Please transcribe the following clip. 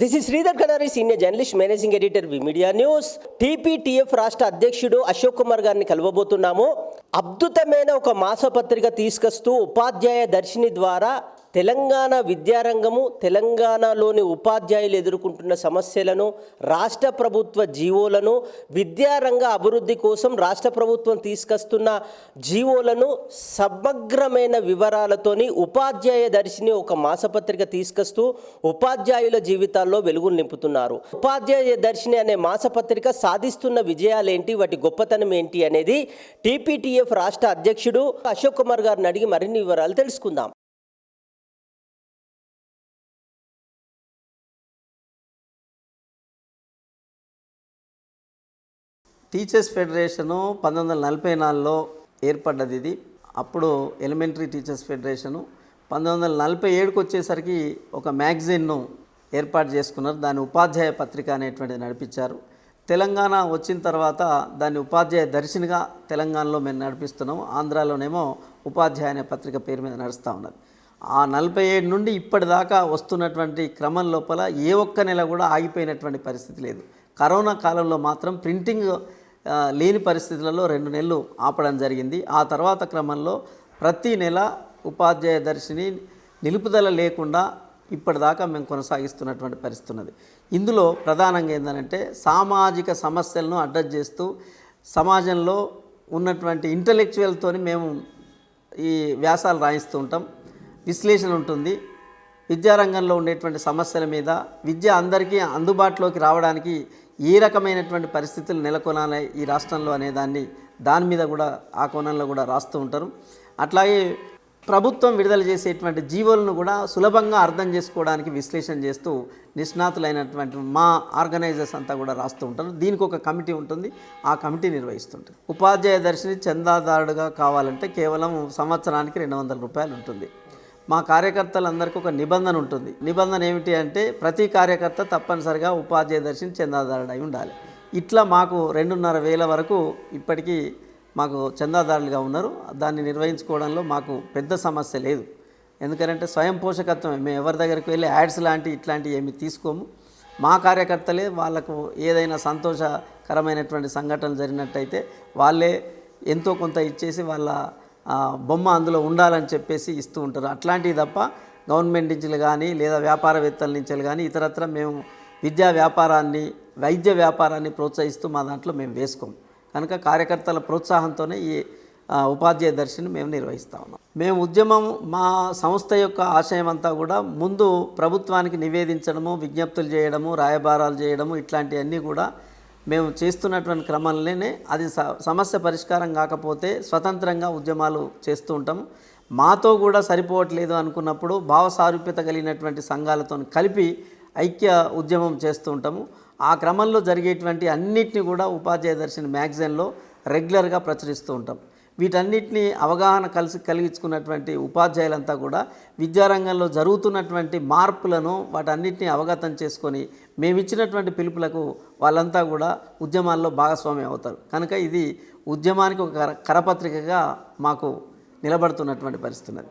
This is Sridhar Kadari senior journalist managing editor V media news TPTF రాష్ట్ర అధ్యక్షుడు అశోక్ కుమార్ గారిని కలవబోతున్నాము. అద్భుతమైన ఒక మాసపత్రిక తీసుకొస్తూ ఉపాధ్యాయ దర్శిని ద్వారా తెలంగాణ విద్యారంగము తెలంగాణలోని ఉపాధ్యాయులు ఎదుర్కొంటున్న సమస్యలను రాష్ట్ర ప్రభుత్వ జీవోలను విద్యారంగ అభివృద్ధి కోసం రాష్ట్ర ప్రభుత్వం తీసుకొస్తున్న జీవోలను సమగ్రమైన వివరాలతోని ఉపాధ్యాయ దర్శిని ఒక మాసపత్రిక తీసుకొస్తూ ఉపాధ్యాయుల జీవితాల్లో వెలుగులు నింపుతున్నారు. ఉపాధ్యాయ దర్శిని అనే మాసపత్రిక సాధిస్తున్న విజయాలేంటి? వాటి గొప్పతనం ఏంటి? అనేది టీపీటీఎఫ్ రాష్ట్ర అధ్యక్షుడు అశోక్ కుమార్ గారిని అడిగి మరిన్ని వివరాలు తెలుసుకుందాం. టీచర్స్ ఫెడరేషను పంతొమ్మిది వందల నలభై నాలుగులో ఏర్పడ్డది ఇది. అప్పుడు ఎలిమెంటరీ టీచర్స్ ఫెడరేషను పంతొమ్మిది వందల నలభై ఏడుకి వచ్చేసరికి ఒక మ్యాగజైన్ను ఏర్పాటు చేసుకున్నారు. దాని ఉపాధ్యాయ పత్రిక అనేటువంటిది నడిపించారు. తెలంగాణ వచ్చిన తర్వాత దాన్ని ఉపాధ్యాయ దర్శినిగా తెలంగాణలో మేము నడిపిస్తున్నాము ఆంధ్రాలోనేమో ఉపాధ్యాయ అనే పత్రిక పేరు మీద నడుస్తూ ఉన్నది. ఆ నలభై ఏడు నుండి ఇప్పటిదాకా వస్తున్నటువంటి క్రమం లోపల ఏ ఒక్క నెల కూడా ఆగిపోయినటువంటి పరిస్థితి లేదు. కరోనా కాలంలో మాత్రం ప్రింటింగ్ లేని పరిస్థితులలో రెండు నెలలు ఆపడం జరిగింది. ఆ తర్వాత క్రమంలో ప్రతి నెల ఉపాధ్యాయ దర్శిని నిలుపుదల లేకుండా ఇప్పటిదాకా మేము కొనసాగిస్తున్నటువంటి పరిస్థితి ఉన్నది. ఇందులో ప్రధానంగా ఏంటంటే సామాజిక సమస్యలను అడ్రస్ చేస్తూ సమాజంలో ఉన్నటువంటి ఇంటలెక్చువల్తోని మేము ఈ వ్యాసాలు రాయిస్తూ ఉంటాం. విశ్లేషణ ఉంటుంది. విద్యారంగంలో ఉండేటువంటి సమస్యల మీద విద్య అందరికీ అందుబాటులోకి రావడానికి ఏ రకమైనటువంటి పరిస్థితులు నెలకొనాలి ఈ రాష్ట్రంలో అనే దాన్ని దాని మీద కూడా ఆ కోణంలో కూడా రాస్తూ ఉంటారు. అట్లాగే ప్రభుత్వం విడుదల చేసేటువంటి జీవోలను కూడా సులభంగా అర్థం చేసుకోవడానికి విశ్లేషణ చేస్తూ నిష్ణాతులైనటువంటి మా ఆర్గనైజర్స్ అంతా కూడా రాస్తూ ఉంటారు. దీనికి ఒక కమిటీ ఉంటుంది. ఆ కమిటీ నిర్వహిస్తుంటుంది. ఉపాధ్యాయ దర్శిని చందాదారుడుగా కావాలంటే కేవలం సంవత్సరానికి రెండు వందల రూపాయలు ఉంటుంది. మా కార్యకర్తలందరికీ ఒక నిబంధన ఉంటుంది. నిబంధన ఏమిటి అంటే ప్రతి కార్యకర్త తప్పనిసరిగా ఉపాధ్యాయ దర్శిని చందాదారుడు అయి ఉండాలి. ఇట్లా మాకు రెండున్నర వేల వరకు ఇప్పటికీ మాకు చందాదారులుగా ఉన్నారు. దాన్ని నిర్వహించుకోవడంలో మాకు పెద్ద సమస్య లేదు. ఎందుకంటే స్వయం పోషకత్వమే మేము ఎవరి దగ్గరికి వెళ్ళి యాడ్స్ లాంటి ఇట్లాంటివి ఏమి తీసుకోము. మా కార్యకర్తలే వాళ్ళకు ఏదైనా సంతోషకరమైనటువంటి సంఘటనలు జరిగినట్టయితే వాళ్ళే ఎంతో కొంత ఇచ్చేసి వాళ్ళ బొమ్మ అందులో ఉండాలని చెప్పేసి ఇస్తూ ఉంటారు. అట్లాంటివి తప్ప గవర్నమెంట్ నుంచి కానీ లేదా వ్యాపారవేత్తల నుంచి కానీ ఇతరత్ర మేము విద్యా వ్యాపారాన్ని వైద్య వ్యాపారాన్ని ప్రోత్సహిస్తూ మా దాంట్లో మేము వేసుకోము. కనుక కార్యకర్తల ప్రోత్సాహంతోనే ఈ ఉపాధ్యాయ దర్శిని మేము నిర్వహిస్తా ఉన్నాం. మేము ఉద్యమం మా సంస్థ యొక్క ఆశయం అంతా కూడా ముందు ప్రభుత్వానికి నివేదించడము విజ్ఞప్తులు చేయడము రాయబారాలు చేయడము ఇట్లాంటివన్నీ కూడా మేము చేస్తున్నటువంటి క్రమంలోనే అది స సమస్య పరిష్కారం కాకపోతే స్వతంత్రంగా ఉద్యమాలు చేస్తూ ఉంటాము మాతో కూడా సరిపోవట్లేదు అనుకున్నప్పుడు భావ సారూప్యత కలిగినటువంటి సంఘాలతో కలిపి ఐక్య ఉద్యమం చేస్తూ ఉంటాము. ఆ క్రమంలో జరిగేటువంటి అన్నిటిని కూడా ఉపాధ్యాయ దర్శిని మ్యాగజైన్లో రెగ్యులర్గా ప్రచురిస్తూ ఉంటాం. వీటన్నిటిని అవగాహన కలిసి కలిగించుకున్నటువంటి ఉపాధ్యాయులంతా కూడా విద్యారంగంలో జరుగుతున్నటువంటి మార్పులను వాటన్నిటిని అవగతం చేసుకొని మేము ఇచ్చినటువంటి పిలుపులకు వాళ్ళంతా కూడా ఉద్యమాల్లో భాగస్వామ్యం అవుతారు. కనుక ఇది ఉద్యమానికి ఒక కర- కరపత్రికగా మాకు నిలబడుతున్నటువంటి పరిస్థితున్నది